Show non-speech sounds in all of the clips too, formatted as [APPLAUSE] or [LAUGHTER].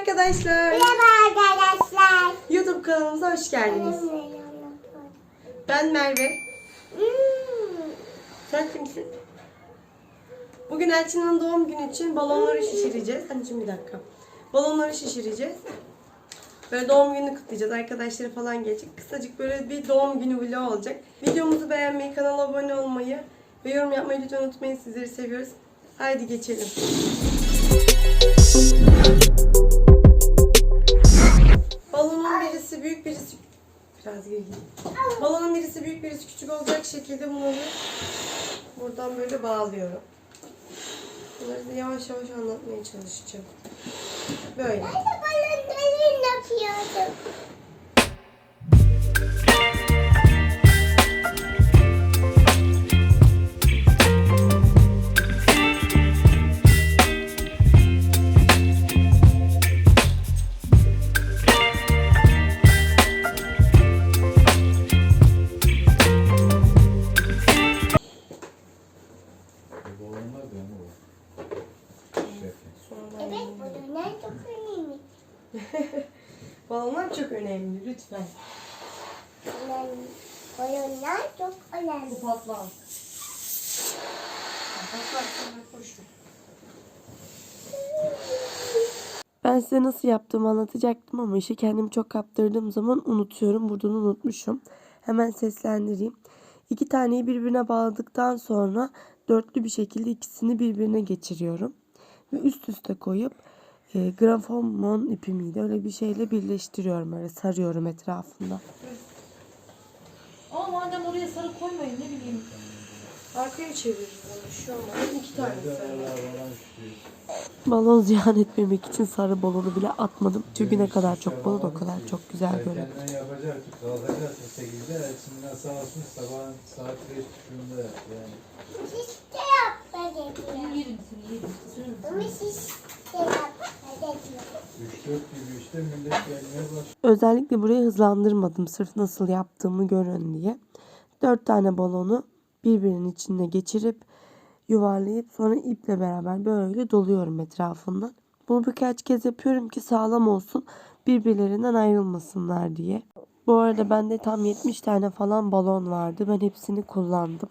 arkadaşlar. Merhaba arkadaşlar. YouTube kanalımıza hoş geldiniz. Ben Merve. Hmm. Sen kimsin? Bugün Elçin'in doğum günü için balonları şişireceğiz. Anneciğim bir dakika. Balonları şişireceğiz. Böyle doğum gününü kutlayacağız. Arkadaşları falan gelecek. Kısacık böyle bir doğum günü vlogu olacak. Videomuzu beğenmeyi, kanala abone olmayı ve yorum yapmayı lütfen unutmayın. Sizleri seviyoruz. Haydi geçelim. Balonun birisi büyük birisi biraz geri gideyim. Balonun birisi büyük birisi küçük olacak şekilde bunları buradan böyle bağlıyorum. Bunları da yavaş yavaş anlatmaya çalışacağım. Böyle. Ben de balonları yapıyordum. Balon- Balonlar çok önemli. Bu patlar. Patlar koşun. Ben size nasıl yaptığımı anlatacaktım ama işi kendimi çok kaptırdığım zaman unutuyorum. Buradan unutmuşum. Hemen seslendireyim. İki taneyi birbirine bağladıktan sonra dörtlü bir şekilde ikisini birbirine geçiriyorum. Ve üst üste koyup e, grafonmon ipi miydi öyle bir şeyle birleştiriyorum. Öyle sarıyorum etrafında. Ama madem oraya sarı koymayın ne bileyim. Arkaya çeviririz onu. Şu an iki tane sarı. Balon ziyan etmemek için sarı balonu bile atmadım. Çünkü ne kadar çok balon o kadar çok güzel görünüyor. Yapacaktı. Kalkacaktı 8'de. Elçinden sağ olsun sabahın saat 5 buçuğunda yani. De yapma dediler. yerim seni yerim. Ama seni. Siz de yapma dediler. 3-4 gibi işte millet gelmeye başladı. Özellikle burayı hızlandırmadım. Sırf nasıl yaptığımı görün diye. Dört tane balonu birbirinin içine geçirip yuvarlayıp sonra iple beraber böyle doluyorum etrafından. Bunu birkaç kez yapıyorum ki sağlam olsun. Birbirlerinden ayrılmasınlar diye. Bu arada bende tam 70 tane falan balon vardı. Ben hepsini kullandım.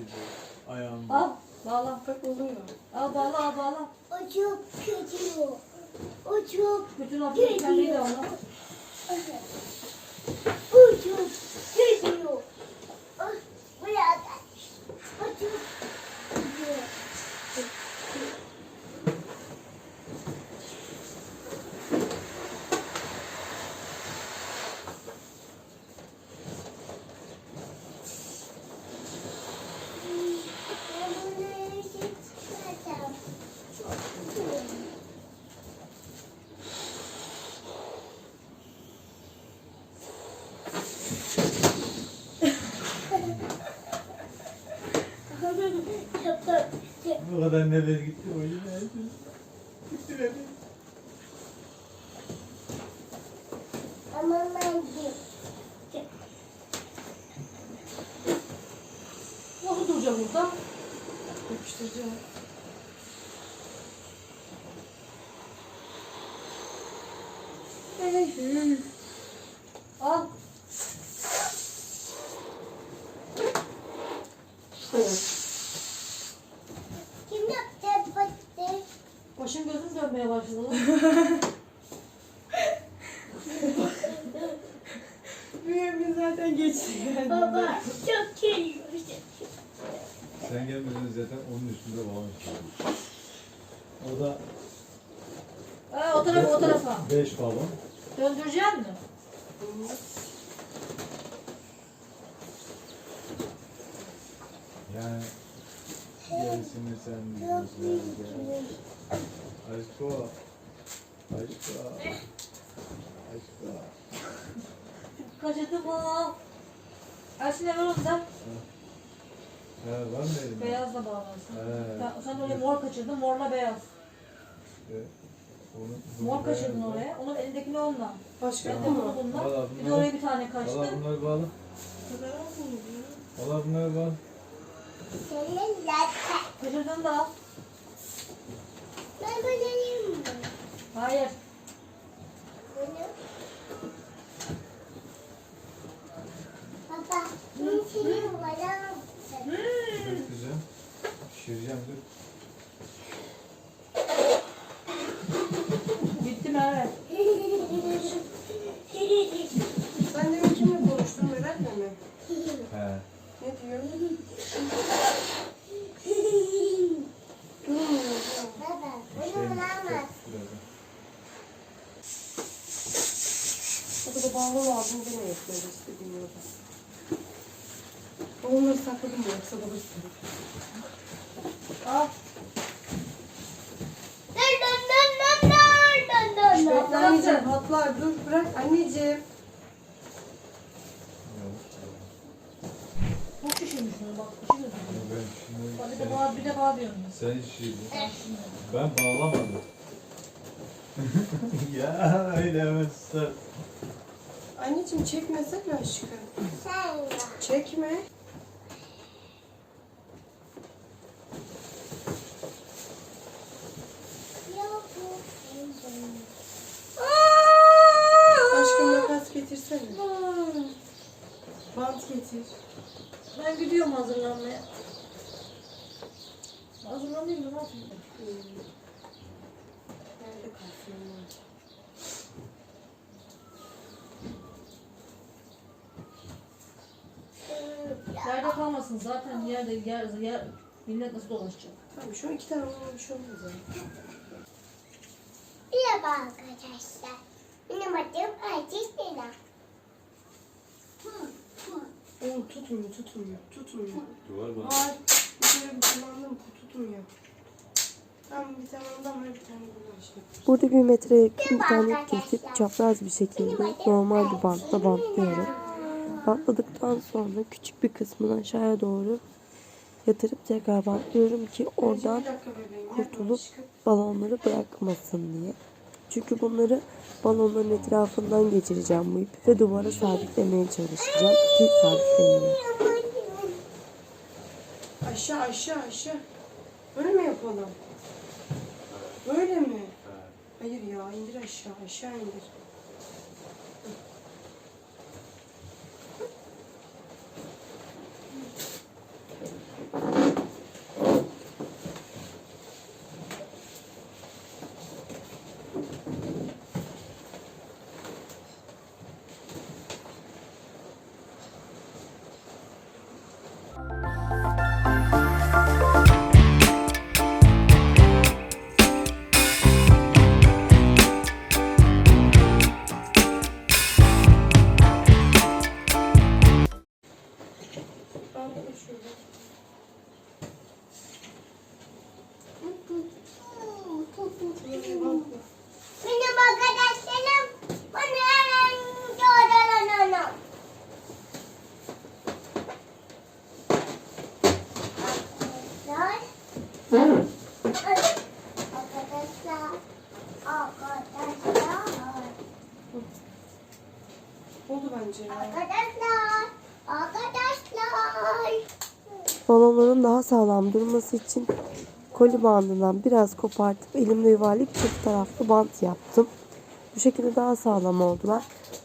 Özür dilerim. Ayağım. Al bağla. Bak oluyor. Al bağla al bağla. Ucu gidiyor. Ucu Bütün hafta kendini de al. Ucu gidiyor. Ah, Burada. Ucu gidiyor. Ben bunları çıkartacağım. Bu kadar nefes gitti o yine. Gitti nefes. Ama ben de. Nasıl duracağım burada? Yapıştıracağım. Al. Kim yaptı patates? Başım gözüm dönmeye başladı. Büyüğümüz zaten geçti yani. Baba çok seviyorum. Sen gelmeden zaten onun üstünde balon çıkardı. O da Ha, o tarafa o tarafa. 5 balon. Döndüreceğim mi? Yani gerisini sen bilirsin. Aşko. Aşko. Aşko. Kaçırdım o. Ersin ver onu da. Ha, var mı elinde? Beyazla bağlarsın. He. Sen, sen oraya mor kaçırdın, morla beyaz. Onu- Mor kaçırdın oraya. Onun elindekini onunla. Başka Ben de bunu bununla. Valla Bir de bunları- oraya bir tane kaçtı. Valla bunları bağlı. Kadar az mı? Allah bunları zaten. Peçeten de al. Ben koyayım mı? Hayır. Bana Dur kızım. Pişireceğim dur. Bitti mi? Evet. Sen demin kimle konuştun Meral mi? He. Ne diyor? Baba, İşte bunu bulamaz. birazdan. O da bağlı lazım gene yapıyor işte bilmiyorum. Onları sakladım mı yoksa bulursun. Al. Bekle anneciğim patlar dur bırak anneciğim. Çok şişirmiş onu bak. Şişirmiş. Ben şimdi Bak bir de bağır, bir de bağır diyorum. sen şişirdin. Ben bağlamadım. [LAUGHS] ya öyle sar. Anneciğim çekmesene aşkım. Sen ya. Çekme. Aşkım makas getirsene. Bant getir. Ben gidiyorum hazırlanmaya. Hazırlanayım mı? Ne yapayım? Nerede kalsın Yerde kalmasın zaten yerde yer, yer millet nasıl dolaşacak? Tamam şu an iki tane olmayan bir şey olmaz yani. Merhaba arkadaşlar. Benim adım Aziz Lina. Oğlum tutmuyor tutmuyor tutmuyor. Duvar bana. Hayır. Bir kere bir kullandım tutmuyor. Tamam bir tane ondan ver bir tane bundan işte. Burada bir metre yakın bir tane ip kesip çapraz bir şekilde normal bir bantla bantlıyorum. Bantladıktan sonra küçük bir kısmını aşağıya doğru yatırıp tekrar bantlıyorum ki oradan kurtulup balonları bırakmasın diye. Çünkü bunları balonların etrafından geçireceğim bu ipi ve duvara sabitlemeye çalışacağım ki sabitleniyor. Aşağı aşağı aşağı. Böyle mi yapalım? Böyle mi? Hayır ya indir aşağı aşağı indir. Balonların daha sağlam durması için koli bandından biraz kopartıp elimle yuvarlayıp çift taraflı bant yaptım. Bu şekilde daha sağlam oldular.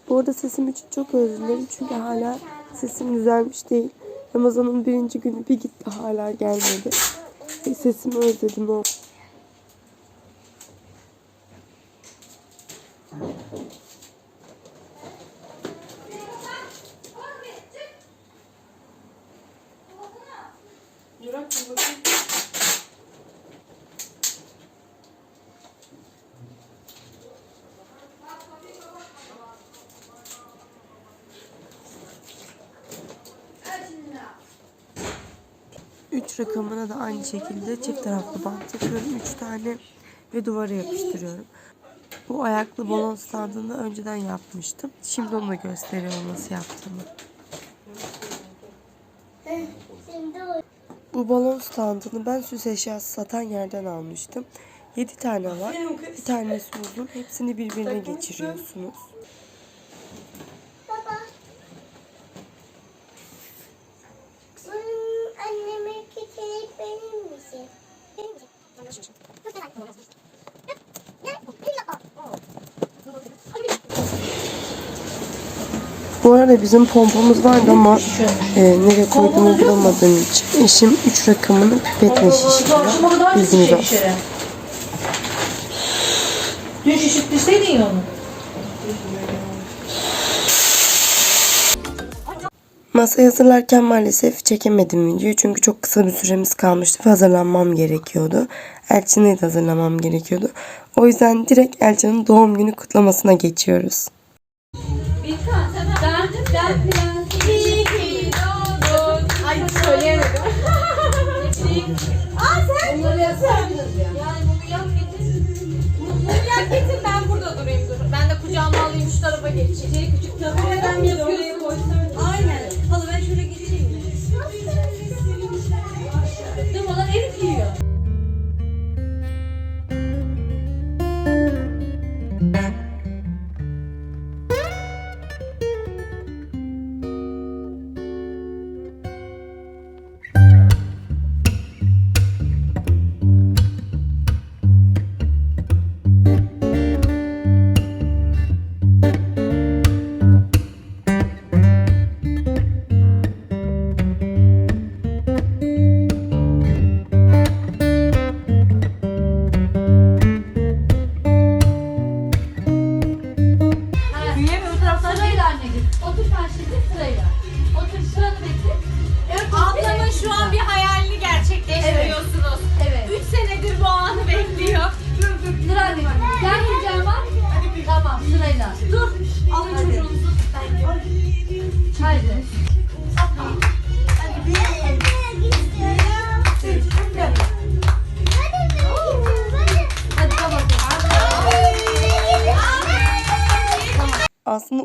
Bu arada sesim için çok özür dilerim çünkü hala sesim düzelmiş değil. Ramazan'ın birinci günü bir gitti hala gelmedi. Sesimi özledim o. Bakayım. Üç rakamına da aynı şekilde çift taraflı bant yapıyorum. Üç tane ve duvara yapıştırıyorum. Bu ayaklı balon standını önceden yapmıştım. Şimdi onu da gösteriyorum nasıl yaptığımı. Bu balon standını ben süs eşyası satan yerden almıştım. 7 tane var. Bir tanesi uzun. Hepsini birbirine geçiriyorsunuz. Baba. Bunun? Bu arada bizim pompamız vardı ama e, nereye koyduğumu bulamadığım için eşim 3 rakamını pipetle şişiriyor. Bilginiz olsun. Dün şişirttirseydin ya onu. Masayı hazırlarken maalesef çekemedim videoyu çünkü çok kısa bir süremiz kalmıştı ve hazırlanmam gerekiyordu. Elçin'e de hazırlamam gerekiyordu. O yüzden direkt Elçin'in doğum günü kutlamasına geçiyoruz. Ay söyleyemedim. Aa sen Bunları yapsaydınız ya. Yani bunu yap getir. Ben burada durayım dur. Ben de kucağıma alayım şu tarafa geçeyim. Küçük tabağı ben yapıyorsun.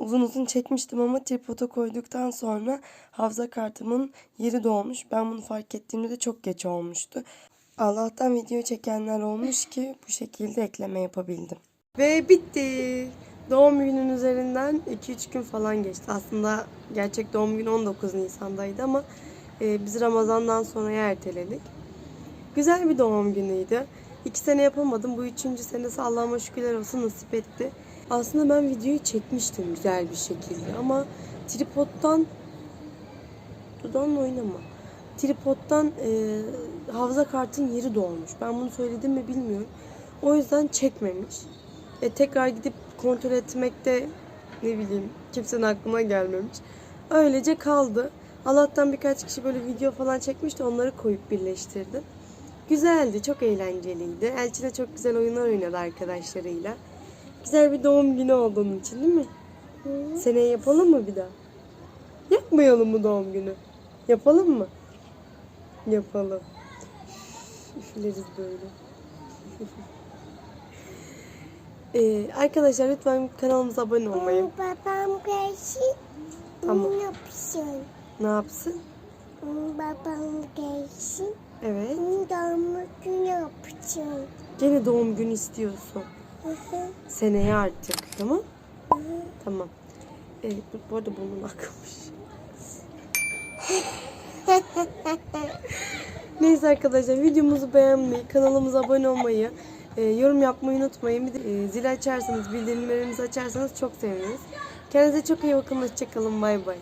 Uzun uzun çekmiştim ama tripoda koyduktan sonra hafıza kartımın yeri dolmuş. Ben bunu fark ettiğimde de çok geç olmuştu. Allah'tan video çekenler olmuş ki bu şekilde ekleme yapabildim. Ve bitti. Doğum günün üzerinden 2-3 gün falan geçti. Aslında gerçek doğum günü 19 Nisan'daydı ama e, biz Ramazan'dan sonraya erteledik. Güzel bir doğum günüydü. İki sene yapamadım. Bu üçüncü senesi Allah'ıma şükürler olsun nasip etti. Aslında ben videoyu çekmiştim güzel bir şekilde ama tripoddan dudağınla oynama. Tripoddan e, hafıza kartın yeri dolmuş. Ben bunu söyledim mi bilmiyorum. O yüzden çekmemiş. E, tekrar gidip kontrol etmekte ne bileyim kimsenin aklına gelmemiş. Öylece kaldı. Allah'tan birkaç kişi böyle video falan çekmişti. Onları koyup birleştirdim. Güzeldi, çok eğlenceliydi. Elçi de çok güzel oyunlar oynadı arkadaşlarıyla. Güzel bir doğum günü olduğun için değil mi? Seneye yapalım mı bir daha? Yapmayalım mı doğum günü? Yapalım mı? Yapalım. Üfleriz böyle. [LAUGHS] Ee, arkadaşlar lütfen kanalımıza abone olmayı. Babam gelsin. Tamam. Ne yapsın? Ne yapsın? Babam gelsin. Evet. Doğum günü yapsın. Gene doğum günü istiyorsun. Seneye artık. Tamam? Tamam. Ee, bu, arada burnun akmış. [LAUGHS] Neyse arkadaşlar videomuzu beğenmeyi, kanalımıza abone olmayı, e, yorum yapmayı unutmayın. Bir de e, zil açarsanız, bildirimlerinizi açarsanız çok seviniriz. Kendinize çok iyi bakın. Hoşçakalın. Bay bay.